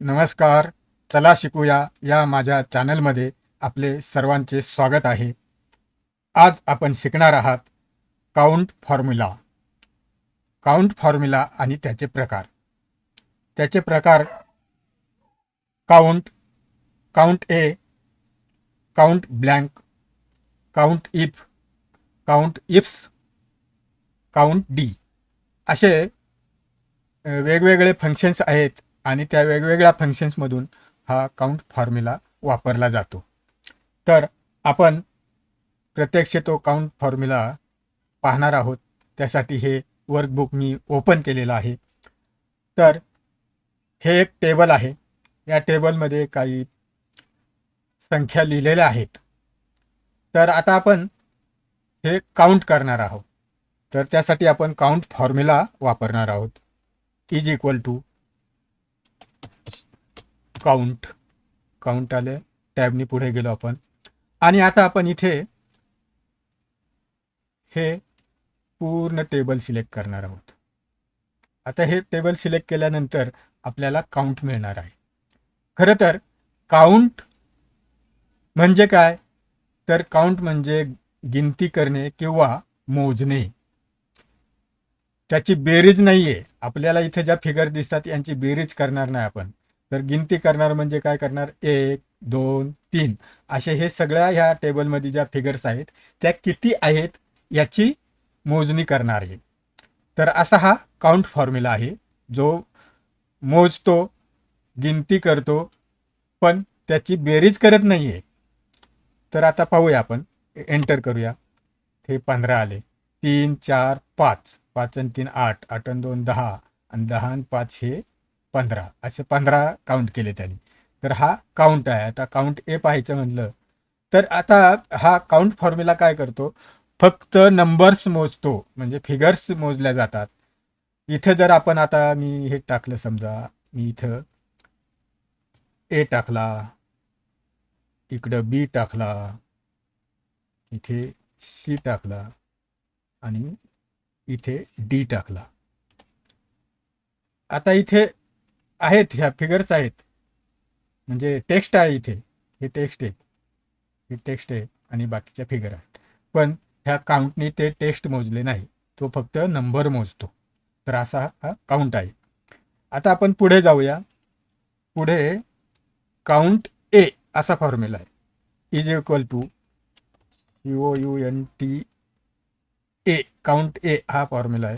नमस्कार. चला शिकूया या माझ्या चॅनलमध्ये आपले सर्वांचे स्वागत आहे. आज आपण शिकणार आहात काउंट फॉर्म्युला. काउंट फॉर्म्युला आणि त्याचे प्रकार. त्याचे प्रकार count count A count blank count if count ifs count D. असे वेगवेगळे फंक्शन्स आहेत. आणि त्या वेगवेगळ्या फंक्शन्समधून हा काउंट फॉर्म्युला वापरला जातो. तर आपण प्रत्यक्ष तो काउंट फॉर्म्युला पाहणार आहोत. त्यासाठी हे वर्कबुक मी ओपन केलेलं आहे. तर हे एक टेबल आहे. या टेबलमध्ये काही संख्या लिहिलेल्या आहेत. तर आता आपण हे काउंट करणार आहोत. तर त्यासाठी आपण काउंट फॉर्म्युला वापरणार आहोत. Is equal to count count आले टॅबनी पुढे गेलो आपण. आणि आता आपण इथे हे पूर्ण टेबल सिलेक्ट करणार आहोत. आता हे टेबल सिलेक्ट केल्यानंतर आपल्याला काउंट मिळणार आहे. खरं तर काउंट म्हणजे काय? तर काउंट म्हणजे गिनती करणे किंवा मोजणे. त्याची बेरीज नाही आहे आपल्याला इथे ज्या फिगर दिसतात यांची बेरीज करणार नाही आपण. तर गिनती करणार म्हणजे काय करणार? एक दोन तीन. असे हे सगळ्या ह्या टेबलमध्ये ज्या फिगर्स आहेत त्या किती आहेत याची मोजणी करणार आहे तर असा हा काउंट फॉर्म्युला आहे जो मोजतो गिनती करतो पण त्याची बेरीज करत नाही आहे तर आता पाहूया आपण. एंटर करूया. हे पंधरा आले. तीन चार पाच. पाच आणि तीन आठ. आठ आणि दोन दहा. आणि दहा आणि पाच हे पंधरा. असे पंधरा काउंट केले त्यांनी. तर हा काउंट आहे. आता काउंट ए पाहायचं म्हणलं तर आता हा काउंट फॉर्म्युला काय करतो? फक्त नंबर्स मोजतो. म्हणजे फिगर्स मोजल्या जातात. इथं जर आपण आता मी हे टाकलं समजा मी इथं ए टाकला इकडं बी टाकला इथे सी टाकला आणि इथे डी टाकला. आता इथे आहेत ह्या फिगर्स आहेत. म्हणजे टेक्स्ट आहे इथे. हे टेक्स्ट आहे. हे टेक्स्ट आहे आणि बाकीच्या फिगर आहेत. पण ह्या काउंटनी ते टेक्स्ट मोजले नाही. तो फक्त नंबर मोजतो. तर असा हा काउंट आहे. आता आपण पुढे जाऊया. पुढे काउंट ए असा फॉर्म्युला आहे. Is equal to O U N T A count A हा फॉर्म्युला आहे.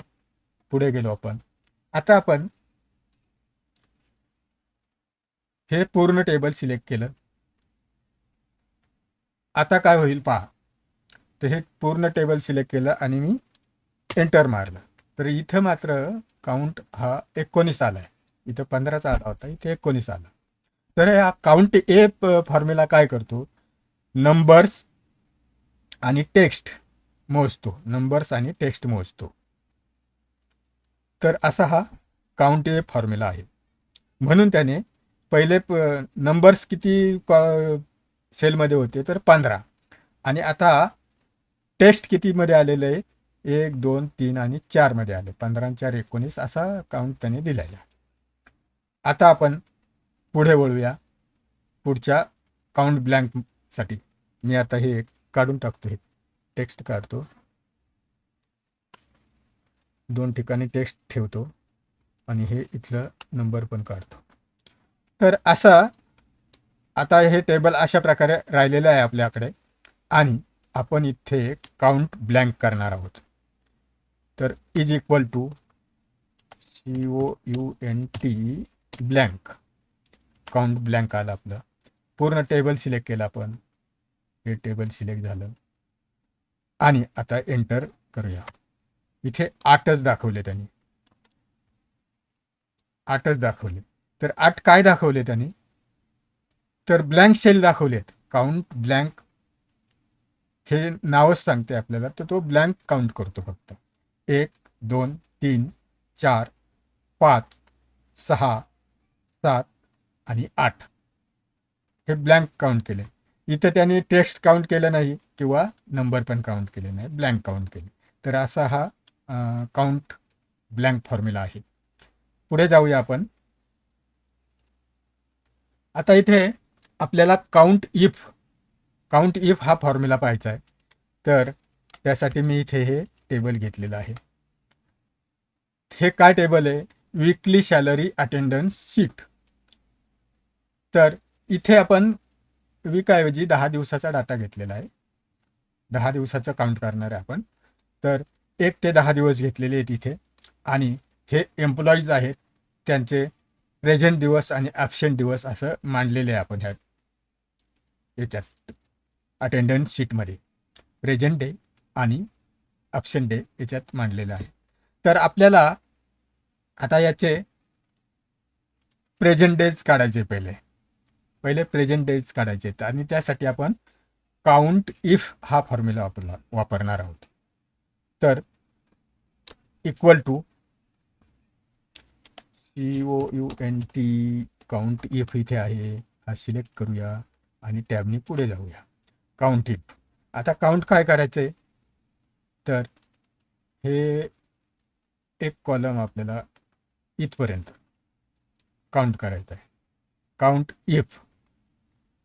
पुढे गेलो आपण. आता आपण हे पूर्ण टेबल सिलेक्ट केलं. आता काय होईल पहा. तर हे पूर्ण टेबल सिलेक्ट केलं आणि मी एंटर मारलं. तर इथं मात्र काउंट हा एकोणीस आला आहे इथं पंधराचा आला होता इथे एकोणीस आला. तर हा काउंट ए फॉर्म्युला काय करतो? नंबर्स आणि टेक्स्ट मोजतो. नंबर्स आणि टेक्स्ट मोजतो. तर असा हा काउंट ए फॉर्म्युला आहे. म्हणून त्याने पहिले प नंबर्स किती सेलमध्ये होते? तर पंधरा. आणि आता टेक्स्ट कितीमध्ये आलेलं आहे? एक दोन तीन आणि चारमध्ये आले. पंधरा चार एकोणीस असा काउंट त्याने दिलेला आता आपण पुढे वळूया. पुढच्या काउंट ब्लँकसाठी मी आता हे काढून टाकतो. हे टेक्स्ट काढतो. दोन ठिकाणी टेक्स्ट ठेवतो. आणि हे इथलं नंबर पण काढतो. तर असा आता हे टेबल अशा प्रकारे राहिलेलं आहे आपल्याकडे. आणि आपण इथे काउंट ब्लँक करणार आहोत. तर is equal to C O U N T blank count blank आलं आपलं. पूर्ण टेबल सिलेक्ट केलं आपण. हे टेबल सिलेक्ट झालं. आणि आता एंटर करूया. इथे आठच दाखवले त्यांनी. आठच दाखवले. तर आठ काय दाखवले त्यांनी? तर ब्लँक सेल दाखवलेत. काउंट ब्लँक हे नावच सांगते आपल्याला. तर तो ब्लँक काउंट करतो फक्त. एक दोन तीन चार पाच सहा सात आणि आठ. हे ब्लँक काउंट केले. इथं त्यांनी टेक्स्ट काउंट केलं नाही किंवा नंबर पण काउंट केले नाही. ब्लँक काउंट केले. तर असा हा काउंट ब्लँक फॉर्म्युला आहे. पुढे जाऊया आपण. आता इथे आपल्याला काउंट इफ काउंट इफ हा फॉर्म्युला पाहायचा आहे. तर त्यासाठी मी इथे हे टेबल घेतलेलं आहे. हे काय टेबल आहे? विकली सॅलरी अटेंडन्स शीट तर इथे आपण वीकऐवजी दहा दिवसाचा डाटा घेतलेला आहे. दहा दिवसाचं काउंट करणार आहे आपण. तर एक ते दहा दिवस घेतलेले आहेत इथे. आणि हे एम्प्लॉईज आहेत. त्यांचे प्रेझेंट दिवस आणि ॲबसेंट दिवस असं मांडलेले आहे आपण ह्या याच्यात अटेंडन्स शीटमध्ये प्रेझेंट डे आणि ॲबसेंट डे याच्यात मांडलेलं आहे. तर आपल्याला आता याचे प्रेझेंट डेज काढायचे पहिले. पहिले प्रेझेंट डेज काढायचे आहेत आणि त्यासाठी आपण काउंट इफ हा फॉर्म्युला वापरणार वापरणार आहोत. तर equal to C O U N T count if इथे आहे. हा सिलेक्ट करूया आणि टॅबनी पुढे जाऊया. काउंट इफ आता काउंट काय करायचं आहे तर हे एक कॉलम आपल्याला इथपर्यंत काउंट करायचं आहे काउंट इफ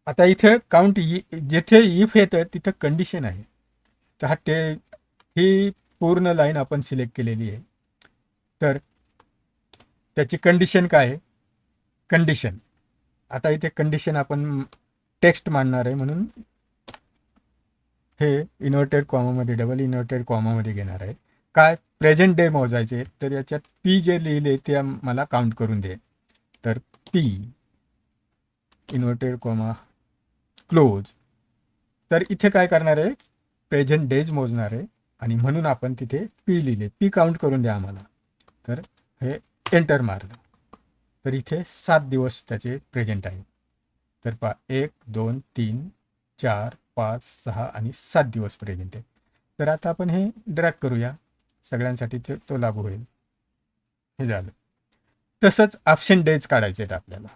आता इथे काउंट e, जेथे इफ येतं तिथं कंडिशन आहे. तर हा टे ही पूर्ण लाईन आपण सिलेक्ट केलेली आहे. तर त्याची कंडिशन काय आहे? कंडिशन आता इथे कंडिशन आपण टेक्स्ट मांडणार आहे म्हणून हे इन्व्हर्टेड कॉमामध्ये डबल इन्व्हर्टेड कॉमामध्ये घेणार आहे. काय? प्रेझेंट डे मोजायचे. तर याच्यात पी जे लिहिले ते मला काउंट करून दे. तर पी इन्व्हर्टेड कॉमा क्लोज तर इथे काय करणार आहे? प्रेझेंट डेज मोजणार आहे. आणि म्हणून आपण तिथे पी लिहिले. पी काउंट करून द्या आम्हाला. तर हे एंटर मारलं तर इथे सात दिवस त्याचे प्रेझेंट आहे। तर पा एक दोन तीन चार पाच सहा आणि सात दिवस प्रेझेंट आहे। तर आता आपण हे ड्रॅग करूया। सगळ्यांसाठी ते तो लागू होईल। हे झालं। तसंच ऑप्शन डेज काढायचे आहेत आपल्याला।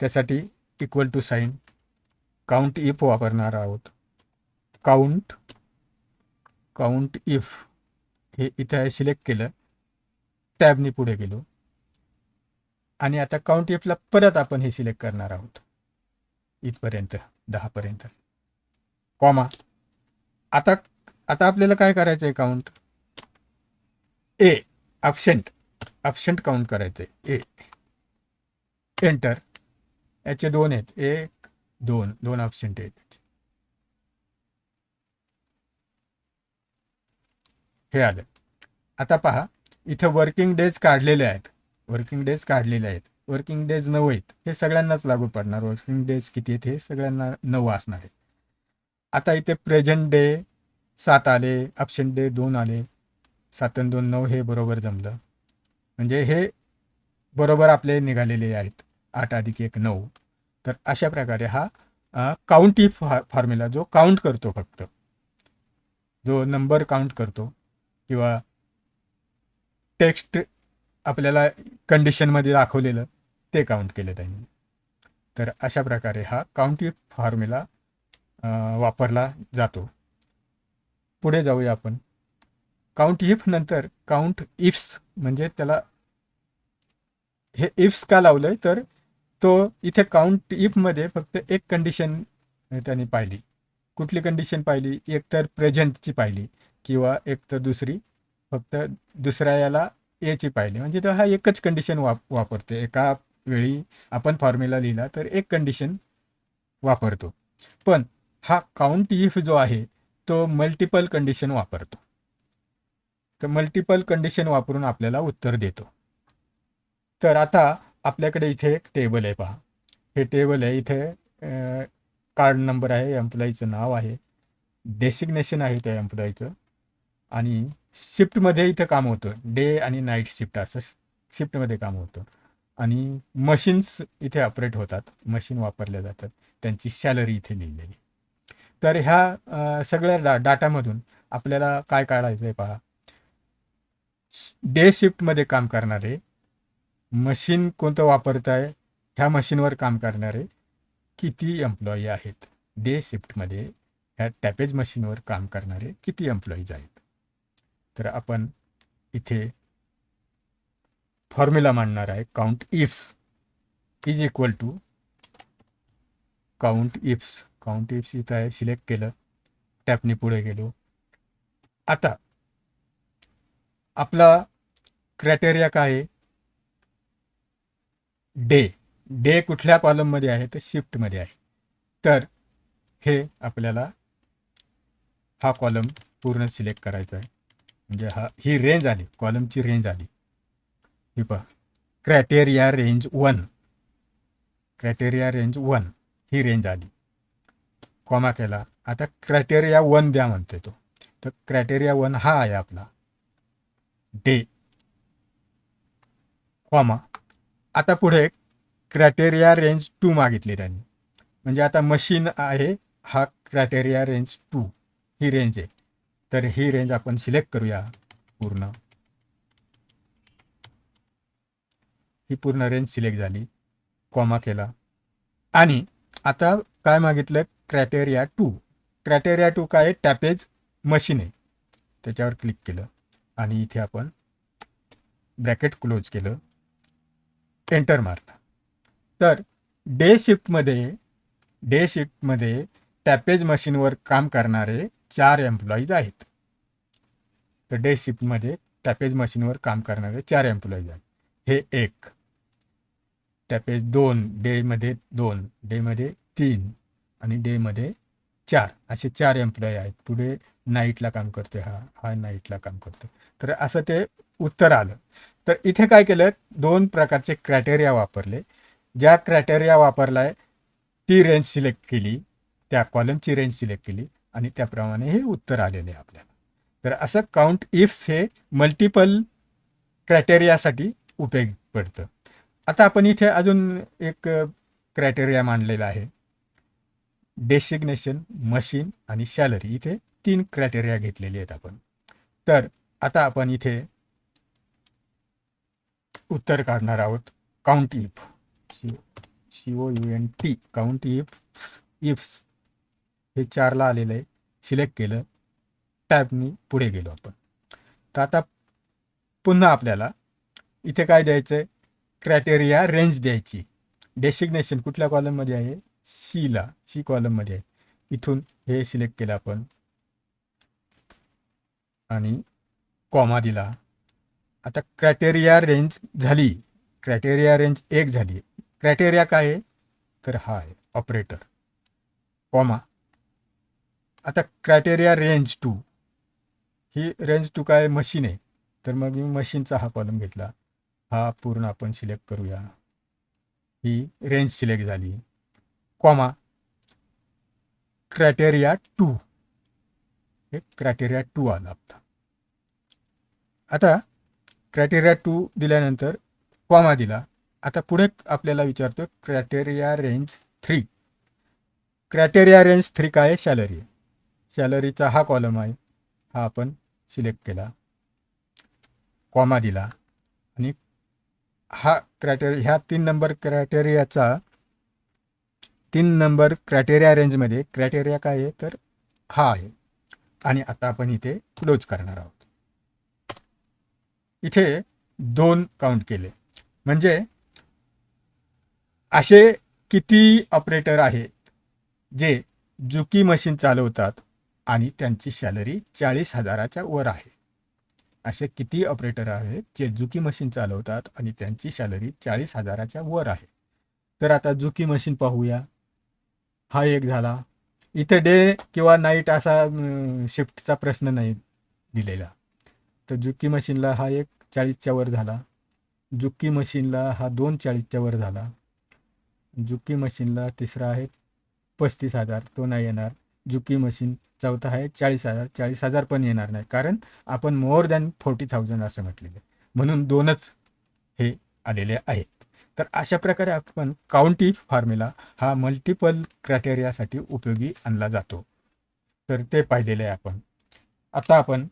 त्यासाठी equal to sign count if वापरणार आहोत। काउंट काउंट इफ हे इथं सिलेक्ट केलं। टॅबनी पुढे गेलो. आणि आता काउंट एफला परत आपण हे सिलेक्ट करणार आहोत. इथपर्यंत दहापर्यंत. कॉमा आता आता आपल्याला काय करायचं आहे count A absent absent count करायचं आहे ए एंटर याचे दोन आहेत. एक दोन. दोन ऑप्शंट आहेत. हे आलं. आता पहा. इथं वर्किंग डेज काढलेले आहेत. वर्किंग डेज काढलेले आहेत. वर्किंग डेज नऊ आहेत. हे सगळ्यांनाच लागू पडणार. वर्किंग डेज किती आहेत हे सगळ्यांना नऊ असणार आहेत. आता इथे प्रेझेंट डे सात आले ऑप्शन डे दोन आले. सात आणि दोन नऊ हे बरोबर जमलं. म्हणजे हे बरोबर आपले निघालेले आहेत. आठ अधिक एक नऊ. तर अशा प्रकारे हा काउंटी फॉ फॉर्म्युला जो काउंट करतो फक्त. जो नंबर काउंट करतो किंवा टेक्स्ट आपल्याला कंडिशनमध्ये दाखवलेलं ते काउंट केलं त्यांनी. तर अशा प्रकारे हा काउंट इफ फॉर्म्युला वापरला जातो. पुढे जाऊया आपण. काउंट इफ नंतर काउंट इफ्स म्हणजे त्याला हे इफ्स का लावलंय? तर तो इथे काउंट इफमध्ये फक्त एक कंडिशन त्यांनी पाहिली. कुठली कंडिशन पाहिली? एक तर प्रेझेंटची पाहिली किंवा एक तर दुसरी फक्त दुसऱ्या याला एची पाहिली. म्हणजे तो हा एकच कंडिशन वाप वापरतो. एका वेळी आपण फॉर्म्युला लिहिला तर एक कंडिशन वापरतो. पण हा काउंट इफ जो आहे तो मल्टिपल कंडिशन वापरतो. तर मल्टिपल कंडिशन वापरून आपल्याला उत्तर देतो. तर आता आपल्याकडे इथे एक टेबल आहे पहा. हे टेबल आहे. इथे कार्ड नंबर आहे. एम्प्लॉईचं नाव आहे. डेसिग्नेशन आहे त्या एम्प्लॉईचं आणि शिफ्टमध्ये इथं काम होतं. डे आणि नाईट शिफ्ट असं शिफ्टमध्ये काम होतं. आणि मशीन्स इथे ऑपरेट होतात. मशीन वापरल्या जातात. त्यांची सॅलरी इथे लिहिलेली. तर ह्या सगळ्या डा डाटामधून आपल्याला काय काढायचं आहे पहा. डे शिफ्टमध्ये काम करणारे मशीन कोणतं वापरत आहे ह्या मशीनवर काम करणारे किती एम्प्लॉई आहेत? डे शिफ्टमध्ये ह्या टॅपेज मशीनवर काम करणारे किती एम्प्लॉईज आहेत? तर आपण इथे फॉर्म्युला मांडणार आहे. Count ifs is equal to count ifs count ifs इथं आहे. सिलेक्ट केलं. टॅपनी पुढे गेलो. आता आपला क्रायटेरिया काय आहे? डे डे कुठल्या कॉलममध्ये आहे? तर शिफ्टमध्ये आहे. तर हे आपल्याला हा कॉलम पूर्ण सिलेक्ट करायचा आहे. म्हणजे हा ही रेंज आली कॉलमची रेंज आली. ही पहा. Criteria range one criteria range one ही रेंज आली. कॉमा केला. आता क्रायटेरिया वन द्या म्हणतोय तो. तर क्रायटेरिया वन हा आहे आपला. डे कॉमा आता पुढे क्रायटेरिया रेंज टू मागितली त्यांनी. म्हणजे आता मशीन आहे हा क्रायटेरिया रेंज टू ही रेंज आहे. तर ही रेंज आपण सिलेक्ट करूया पूर्ण. ही पूर्ण रेंज सिलेक्ट झाली. कॉमा केला. आणि आता काय मागितलं? क्रायटेरिया टू क्रायटेरिया टू काय टॅपेज मशीन आहे. त्याच्यावर क्लिक केलं. आणि इथे आपण ब्रॅकेट क्लोज केलं. एंटर मारता. तर डे शिफ्टमध्ये डे शिफ्टमध्ये टॅपेज मशीनवर काम करणारे चार एम्प्लॉईज आहेत. तर डे शिफ्टमध्ये टॅपेज मशीनवर काम करणारे चार एम्प्लॉईज आहेत. हे एक. टॅपेज दोन डेमध्ये दोन डेमध्ये तीन आणि डेमध्ये चार. असे चार एम्प्लॉई आहेत. पुढे नाईटला काम करतो हा हा नाईटला काम करतो तर असं ते उत्तर आलं. तर इथे काय केलं? दोन प्रकारचे क्रायटेरिया वापरले. ज्या क्रायटेरिया वापरलाय ती रेंज सिलेक्ट केली. त्या कॉलमची रेंज सिलेक्ट केली. आणि त्याप्रमाणे हे उत्तर आलेले आहे आपल्याला. तर असं काउंट इफ्स हे मल्टिपल क्रायटेरियासाठी उपयोग पडतं. आता आपण इथे अजून एक क्रायटेरिया मांडलेला आहे. डेसिग्नेशन मशीन आणि सॅलरी इथे तीन क्रायटेरिया घेतलेले आहेत आपण. तर आता आपण इथे उत्तर काढणार आहोत. Count if C O U N T count ifs ifs हे चारला आलेलं आहे. सिलेक्ट केलं. टॅबनी पुढे गेलो आपण. तर आता पुन्हा आपल्याला इथे काय द्यायचं आहे? क्रायटेरिया रेंज द्यायची. डेसिग्नेशन कुठल्या कॉलममध्ये आहे? सीला सी कॉलममध्ये आहे. इथून हे सिलेक्ट केलं आपण. आणि कॉमा दिला. आता क्रायटेरिया रेंज झाली. क्रायटेरिया रेंज एक झाली. क्रायटेरिया काय आहे? तर हा आहे. ऑपरेटर कॉमा आता क्रायटेरिया रेंज टू ही रेंज टू काय मशीन आहे. तर मग मी मशीनचा हा कॉलम घेतला. हा पूर्ण आपण सिलेक्ट करूया. ही रेंज सिलेक्ट झाली. कॉमा क्रायटेरिया टू हे क्रायटेरिया टू आला आपला आता क्रायटेरिया टू दिल्यानंतर कॉमा दिला. आता पुढे आपल्याला विचारतो criteria range three criteria range three काय आहे? सॅलरी सॅलरीचा हा कॉलम आहे. हा आपण सिलेक्ट केला. कॉमा दिला. आणि हा क्रायटेरिया ह्या तीन नंबर क्रायटेरियाचा तीन नंबर क्रायटेरिया रेंजमध्ये क्रायटेरिया काय आहे? तर हा आहे. आणि आता आपण इथे क्लोज करणार आहोत. इथे दोन काउंट केले. म्हणजे असे किती ऑपरेटर आहेत जे जुकी मशीन चालवतात? आणि त्यांची सॅलरी चाळीस हजाराच्या वर आहे. असे किती ऑपरेटर आहेत जे जुकी मशीन चालवतात आणि त्यांची सॅलरी चाळीस हजाराच्या वर आहे. तर आता जुकी मशीन पाहूया. हा एक झाला. इथे डे किंवा नाईट असा शिफ्टचा प्रश्न नाही दिलेला. तर जुकी मशीनला हा एक चाळीसच्या वर झाला. जुकी मशीनला हा दोन चाळीसच्या वर झाला. जुकी मशीनला तिसरा आहे पस्तीस हजार. तो नाही येणार. जुकी मशीन चौथा आहे चाळीस हजार चाळीस हजार पण येणार नाही. कारण आपण मोर दॅन फोर्टी थाउजंड असं म्हटलेलं आहे. म्हणून दोनच हे आलेले आहेत. तर अशा प्रकारे आपण काउंटी फॉर्म्युला हा मल्टिपल क्रायटेरियासाठी उपयोगी आणला जातो. तर ते पाहिलेले आहे आपण. आता आपण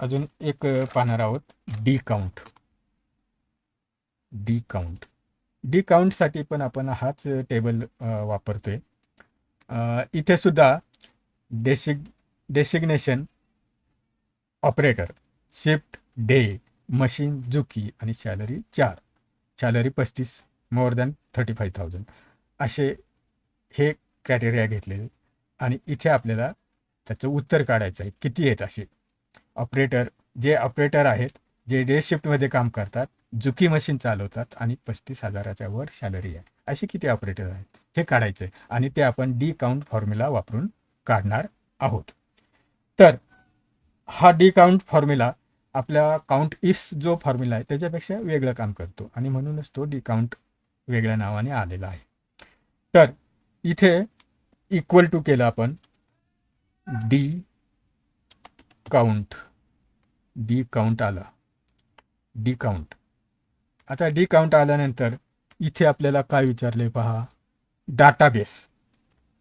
अजून एक पाहणार आहोत. D count D count D काउंटसाठी पण आपण हाच टेबल वापरतोय. इथे सुद्धा डेसिग designation operator shift day machine Juki आणि सॅलरी चार. सॅलरी पस्तीस more than thirty five thousand असे हे क्रायटेरिया घेतलेले. आणि इथे आपल्याला त्याचं उत्तर काढायचं आहे. किती आहेत असे? ऑपरेटर जे ऑपरेटर आहेत जे डे शिफ्टमध्ये काम करतात जुकी मशीन चालवतात आणि पस्तीस हजाराच्या वर सॅलरी आहे. असे किती ऑपरेटर आहेत? हे काढायचं आहे. आणि ते आपण डी काउंट फॉर्म्युला वापरून काढणार आहोत. तर हा डी काउंट फॉर्म्युला आपल्या काउंट इफ्स जो फॉर्म्युला आहे त्याच्यापेक्षा वेगळं काम करतो. आणि म्हणूनच तो डी काउंट वेगळ्या नावाने आलेला आहे. तर इथे इक्वल टू केलं आपण डी काउंट डी काउंट आला. डी काउंट आता डी काउंट आल्यानंतर इथे आपल्याला काय विचारले पहा? डाटाबेस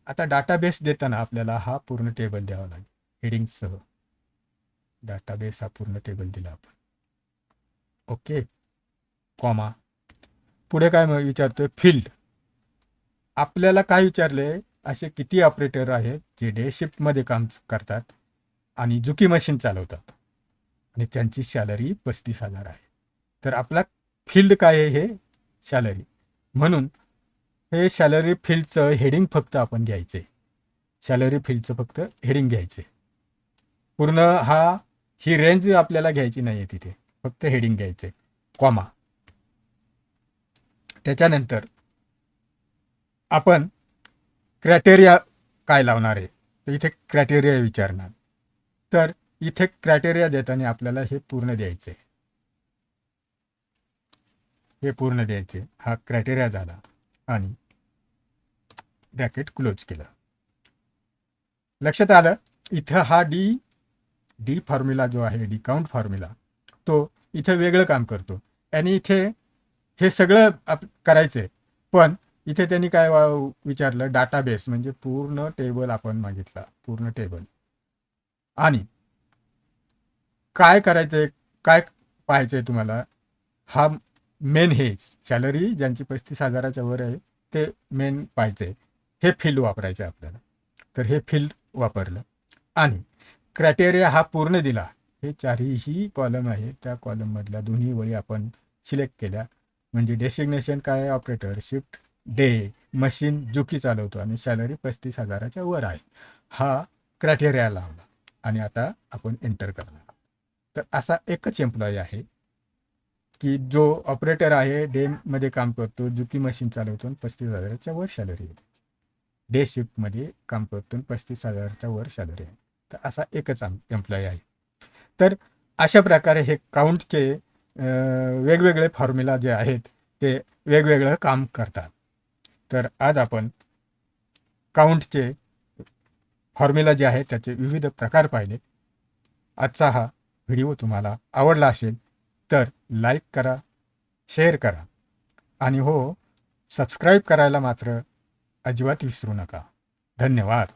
आता डाटाबेस देताना आपल्याला हा पूर्ण टेबल द्यावा लागेल. हेडिंगसह डाटाबेस हा पूर्ण टेबल दिला आपण. ओके कॉमा पुढे काय मग विचारतोय? फील्ड आपल्याला काय विचारले असे किती ऑपरेटर आहेत जे डे शिफ्टमध्ये काम करतात आणि जुकी मशीन चालवतात? आणि त्यांची सॅलरी पस्तीस हजार आहे. तर आपला फील्ड काय आहे? हे सॅलरी म्हणून हे सॅलरी फील्डचं हेडिंग फक्त आपण घ्यायचे. सॅलरी फील्डचं फक्त हेडिंग घ्यायचे. पूर्ण हा ही रेंज आपल्याला घ्यायची नाही आहे तिथे. फक्त हेडिंग घ्यायचे. कॉमा त्याच्यानंतर आपण क्रायटेरिया काय लावणार आहे? तर इथे क्रायटेरिया विचारणार. तर इथे क्रायटेरिया देताना आपल्याला हे पूर्ण द्यायचे. हे पूर्ण द्यायचे. हा क्रायटेरिया झाला. आणि ब्रॅकेट क्लोज केलं. लक्षात आलं? इथं हा डी डी फॉर्म्युला जो आहे डी काउंट फॉर्म्युला तो इथं वेगळं काम करतो. आणि इथे हे सगळं आप करायचं आहे पण इथे त्यांनी काय वा- विचारलं? डाटाबेस म्हणजे पूर्ण टेबल आपण मागितला. पूर्ण टेबल आणि काय करायचंय? काय पाहायचंय तुम्हाला? हा मेन हे सॅलरी ज्यांची पस्तीस हजाराच्या वर आहे ते मेन पाहायचंय. हे फील्ड वापरायचं आहे आपल्याला. तर हे फील्ड वापरलं. आणि क्रायटेरिया हा पूर्ण दिला. हे चारही कॉलम आहे. त्या कॉलममधल्या दोन्ही वळी आपण सिलेक्ट केल्या. म्हणजे डेसिग्नेशन काय आहे operator shift day machine Juki चालवतो आणि सॅलरी पस्तीस हजाराच्या वर आहे. हा क्रायटेरिया लावला. आणि आता आपण एंटर करणार तर असा एकच एम्प्लॉई आहे. की जो ऑपरेटर आहे डेमध्ये काम करतो जुकी मशीन चालवतो पस्तीस हजाराच्या वर सॅलरी आहे डे शिफ्टमध्ये काम करतो पस्तीस हजाराच्या वर सॅलरी आहे. तर असा एकच एम्प्लॉई आहे. तर अशा प्रकारे हे काउंटचे वेगवेगळे फॉर्म्युला जे आहेत ते वेगवेगळं काम करतात. तर आज आपण काउंटचे फॉर्म्युला जे आहे त्याचे विविध प्रकार पाहिले. आजचा हा व्हिडिओ तुम्हाला आवडला असेल तर लाईक करा शेअर करा आणि हो सबस्क्राईब करायला मात्र अजिबात विसरू नका. धन्यवाद.